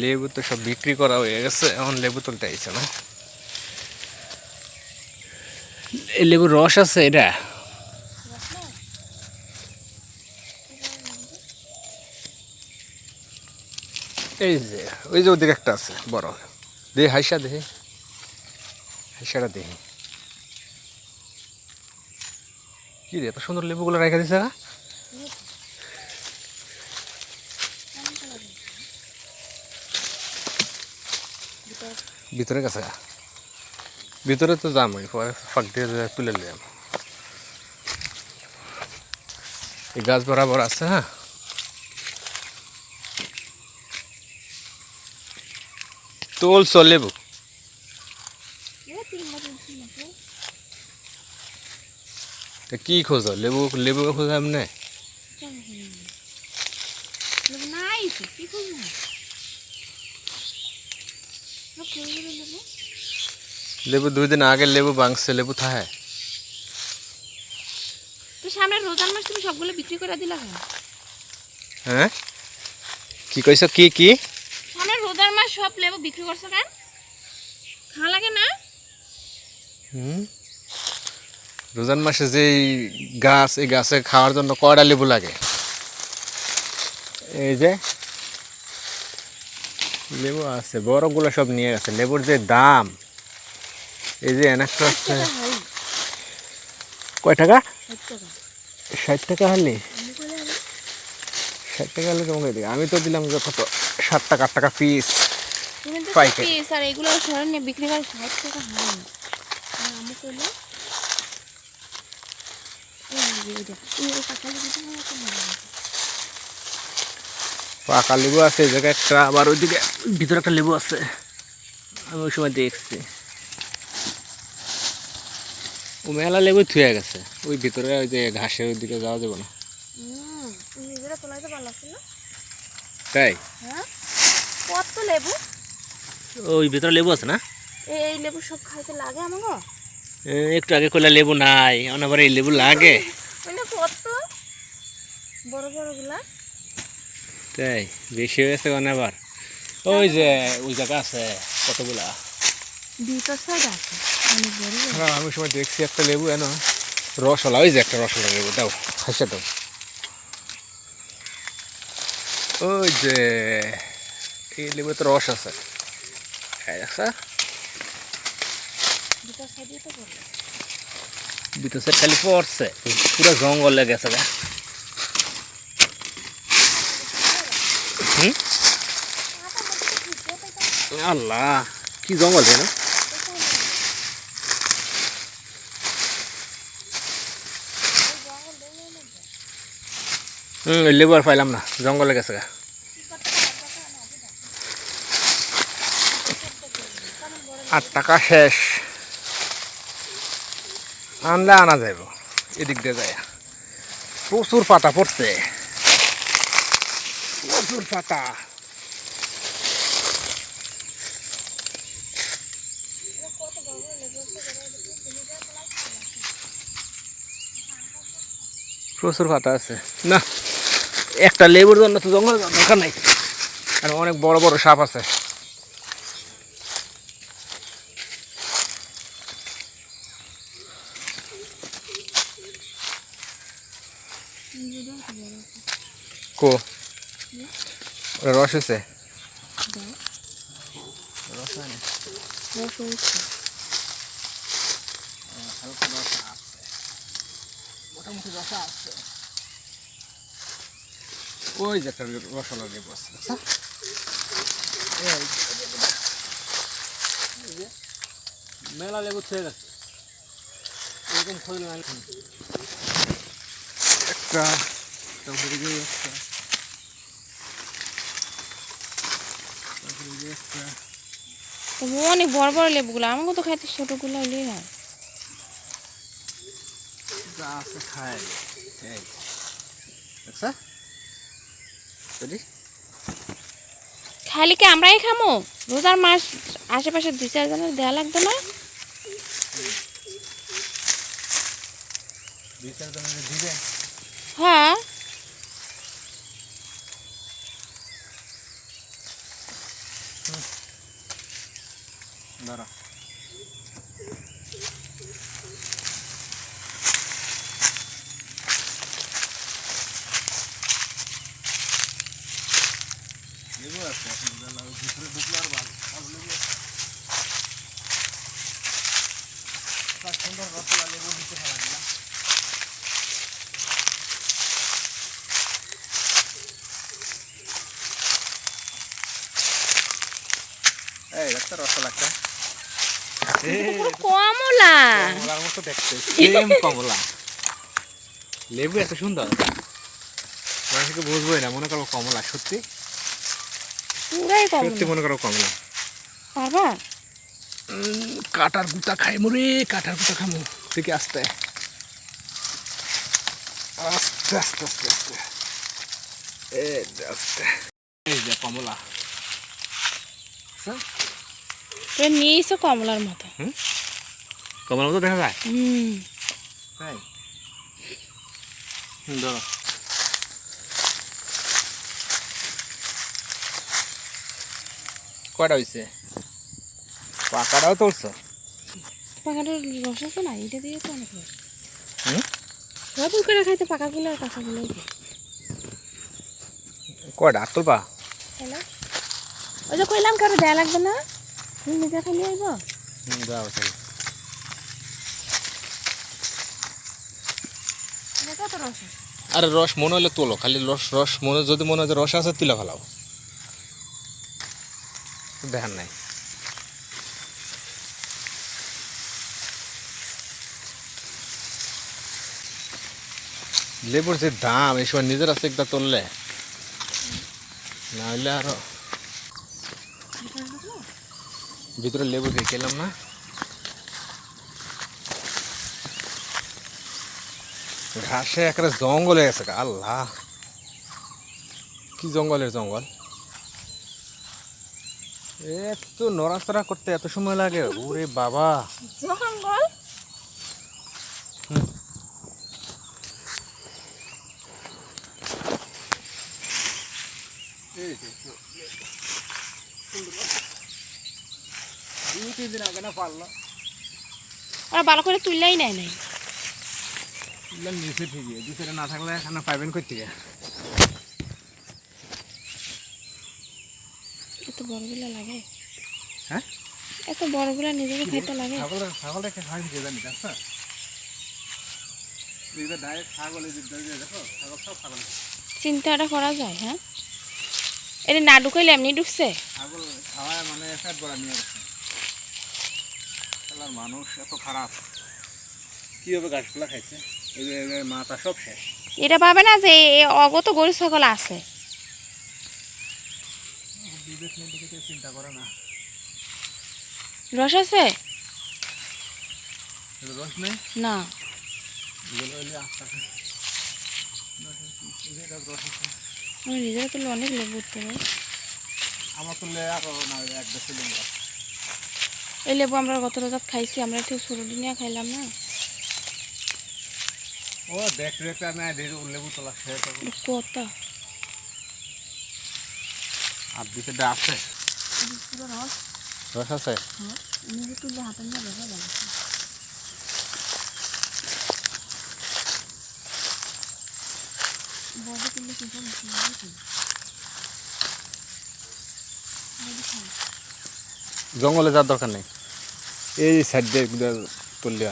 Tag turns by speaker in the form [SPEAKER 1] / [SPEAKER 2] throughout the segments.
[SPEAKER 1] লেবু তো সব বিক্রি করা হয়ে গেছে, এখন লেবু তুলতে আইছে না। লেবুর রস আছে এটা? এই যে, ওই যে ওদিকে একটা আছে, বড়। দে, হাইসা দেখি হাইসাটা দেখি কি রে, এত সুন্দর লেবুগুলো রেখে দিছে না? ভিতরে গেছে? ভিতরে তো যাম পরে ফাঁক দিয়ে তুলে নিলাম। এই গাছ বরাবর আছে হ্যাঁ? তোল চল লেবু তা কি খোঁজ? লেবু লেবু খোঁজ এমনি
[SPEAKER 2] নাই, কি করব? লেবু।
[SPEAKER 1] লেবু দুই দিন আগে লেবু বাংছে লেবু থাহে।
[SPEAKER 2] তো সামনে রোজার মাস তুমি সবগুলো বিক্রি করে দিলা কেন?
[SPEAKER 1] হ্যাঁ? কি কইছ কি কি?
[SPEAKER 2] সামনে রোজার মাস সব লেবু বিক্রি করছ কেন? খাওয়া লাগে না?
[SPEAKER 1] হুম? রোজান মাসে যে গাছ এই গাছে খাওয়ার জন্য কয়টা লেবু লাগে? এই যে লেবু আছে বরফগুলো সব নিয়ে গেছে লেবুর যে দাম এই যে একটা আছে কয় টাকা
[SPEAKER 2] ষাট টাকা
[SPEAKER 1] হলে ষাট টাকা হলে তোমাকে দিই আমি তো দিলাম যে কত ষাট টাকা আট টাকা পিস পাইকারি।
[SPEAKER 2] আর এগুলো বিক্রি করে ষাট টাকা হয় না আমি এই কাঁচা লেবুটা আমার তো ভালো লাগে।
[SPEAKER 1] পাকা লেবু আছে এই জায়গায় একটা আবার ওইদিকে ভিতরে একটা লেবু আছে। আমি ওই সময় দেখছি। ও মেলা লেবু থুয়ে গেছে। ওই ভিতরে ওই যে ঘাসের ওইদিকে যাওয়া যাবে না। তাই?
[SPEAKER 2] হ্যাঁ কত লেবু?
[SPEAKER 1] ওই ভিতরে লেবু আছে না?
[SPEAKER 2] এই লেবু সব খাইতে লাগে আমাকে
[SPEAKER 1] একটু আগে করলে লেবু নাই এখন এই লেবু লাগে।
[SPEAKER 2] কত? বড় বড়গুলা
[SPEAKER 1] তাই বেশি হয়ে গেছে মানে আবার? ওই যে ওই জায়গা আছে কতগুলা? হ্যাঁ আমি সময় দেখছি একটা লেবু এনো। রসলা ওই যে একটা রসলা লেবু দাও হাসা দাও ওই যে এই লেবু তো রস আছে। এই
[SPEAKER 2] দুটো সাইডে
[SPEAKER 1] বিতসের খালি পড়ছে। পুরো জঙ্গলে গেছে আল্লাহ, কি জঙ্গল না? হুম ওই পাইলাম না, জঙ্গলে গেছে গা। আট টাকা শেষ। আনলে আনা যাইব, এদিক দিয়ে যায়। প্রচুর পাতা পড়ছে। প্রচুর পাতা প্রচুর পাতা আছে। না। একটা লেবুর জন্য তো জঙ্গল দরকার নাই। আর অনেক বড় বড় সাপ আছে। কো। ওটা রস হয়েছে? রস হয় না
[SPEAKER 2] রস হয়েছে
[SPEAKER 1] হালকা রস আছে মোটামুটি রস আছে ওই যে একটা আছে যে, এই যে, মেলা লেবু ছুঁয়ে গেছে। এরকম আমি একটা একটা তারপরে এই যে একটা
[SPEAKER 2] তবু অনেক বড় বড় লেবুগুলো আমাকে তো খাইতে ছোটগুলো হলেই হয়। খালি কি আমরাই খামো? রোজার মাস আশেপাশে দুই চারজনের দেওয়া লাগবে না?
[SPEAKER 1] চার জনের
[SPEAKER 2] হ্যাঁ
[SPEAKER 1] ধরো লেবু আছে এখন ভিতরে ঢুকলে আর ভালো। ভালো লেবু সুন্দর রসগোল্লা লেবু দিতে ভালো দিলাম এই একটা
[SPEAKER 2] কমলা।
[SPEAKER 1] কমলার মতো দেখতে সেম কমলা। লেবু এত সুন্দর। মানুষকে বুঝবোই না মনে করো কমলা সত্যি।
[SPEAKER 2] পুরাই
[SPEAKER 1] সত্যি
[SPEAKER 2] কমলা
[SPEAKER 1] মনে করো কমলা
[SPEAKER 2] পারবা
[SPEAKER 1] কাটার গুতা খাই মরে কাটার গুতা খামু। থেকে আস্তে। আস্তে আস্তে আস্তে আস্তে। এই যে আস্তে। এই যে কমলা।
[SPEAKER 2] পুরো নিয়েছো কমলার মতো।
[SPEAKER 1] কমলা মতো দেখা যায়?
[SPEAKER 2] হুম।
[SPEAKER 1] তাই হুম, ধরো। কয়টা হয়েছে পাকাটাও তুলছ?
[SPEAKER 2] পাকাটার রস আছে না? এটা দিয়ে তো অনেক রস।
[SPEAKER 1] হুম?
[SPEAKER 2] সব করে খাইতে পাকাগুলো আর কাঁচাগুলো
[SPEAKER 1] কয়টা? আর তুলবা?
[SPEAKER 2] ওই যে কইলাম কারও দেয়া লাগবে না? তুমি নিজে খালি আইব
[SPEAKER 1] আরে রস মনে হলে তোলো খালি রস রস মনে যদি মনে হয় রস আছে তুলে ফেলাও। দেখার নাই। লেবুর যে দাম, এই সময় নিজের আছে একটা তুললে। না হলে আরও ভিতরে লেবু খেলাম না। ঘাসে একটা জঙ্গল হয়ে গেছে আল্লাহ। কি জঙ্গলের জঙ্গল? এত নড়াচড়া করতে এত সময় লাগে? ওরে বাবা।
[SPEAKER 2] জঙ্গল ভালো করে তুললেই নেয় নাই।
[SPEAKER 1] নিচে ঠিকই না থাকলে এখানে পাইবেন কই
[SPEAKER 2] এত বড়গুলো লাগে?
[SPEAKER 1] হ্যাঁ?
[SPEAKER 2] এত বড়গুলো নিজেকে খাইতে লাগে।
[SPEAKER 1] ছাগল খাই দিয়ে জানি দেখো ডাইরেক্ট ছাগল এই দেখো ছাগল সব ছাগল
[SPEAKER 2] চিন্তাটা করা যায় হ্যাঁ? এটা না ঢুকাইলে এমনি ঢুকছে
[SPEAKER 1] ছাগল খাওয়ায় মানে ফ্যাট বড়া নিয়ে খেলার মানুষ এত খারাপ। কীভাবে গাছগুলা খাইছে? মাথা সব শেষ।
[SPEAKER 2] এটা পাবে না যে অগত গরু ছাগল আছে।
[SPEAKER 1] বিবেক নেই দেখে কেউ চিন্তা করে না
[SPEAKER 2] রস আছে?
[SPEAKER 1] রস নেই?
[SPEAKER 2] না।
[SPEAKER 1] এগুলো হইলে আস্তে আস্তে। এই।
[SPEAKER 2] আমি নিজেরা তুলে অনেক লেবু উঠতে
[SPEAKER 1] আমার তুললে আরও না এক দেড়শো দিন
[SPEAKER 2] এই লেবু আমরা গত রোজাত খাইছি আমরা ঠিক ছোটো দিনিয়া খাইলাম না?
[SPEAKER 1] ও দেখতে দেখতে আমি লেবু তোলা।
[SPEAKER 2] কত?
[SPEAKER 1] আর দিকে আছে।
[SPEAKER 2] রস
[SPEAKER 1] আছে?
[SPEAKER 2] নিজে তুলে হাতে নিয়ে দেখা বড় তুললে কি
[SPEAKER 1] জঙ্গলে যাওয়ার দরকার নেই। এই সাইড দিয়ে তুললে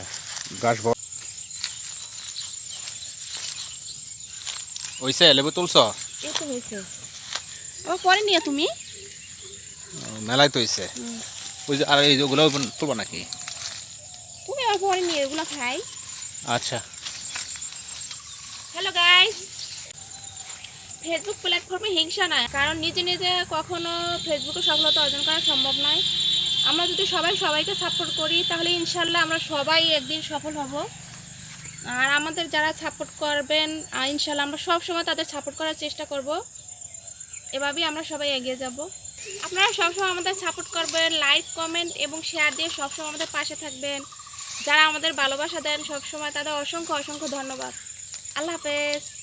[SPEAKER 1] গাছ বড় ওইসে লেবু তুলছ?
[SPEAKER 2] এই তো হয়েছে পরে নিয়ে তুমি।
[SPEAKER 1] মেলায় তো। ওই যে আর যেগুলো তুলবা নাকি?
[SPEAKER 2] তুমি আবার পরে নিয়ে এগুলো খাই।
[SPEAKER 1] আচ্ছা।
[SPEAKER 2] হ্যালো গাইস ফেসবুক প্ল্যাটফর্মে হিংসা নয় কারণ নিজে নিজে কখনো ফেসবুকে সফলতা অর্জন করা সম্ভব নয়। আমরা যদি সবাই সবাইকে সাপোর্ট করি তাহলে ইনশাল্লাহ আমরা সবাই একদিন সফল হব। আর আমাদের যারা সাপোর্ট করবেন ইনশাল্লাহ আমরা সব সময় তাদের সাপোর্ট করার চেষ্টা করব। এভাবেই আমরা সবাই এগিয়ে যাব। আপনারা সবসময় আমাদের সাপোর্ট করবেন লাইক কমেন্ট এবং শেয়ার দিয়ে সবসময় আমাদের পাশে থাকবেন। যারা আমাদের ভালোবাসা দেন সবসময় তাদের অসংখ্য অসংখ্য ধন্যবাদ। আল্লাহ হাফেজ।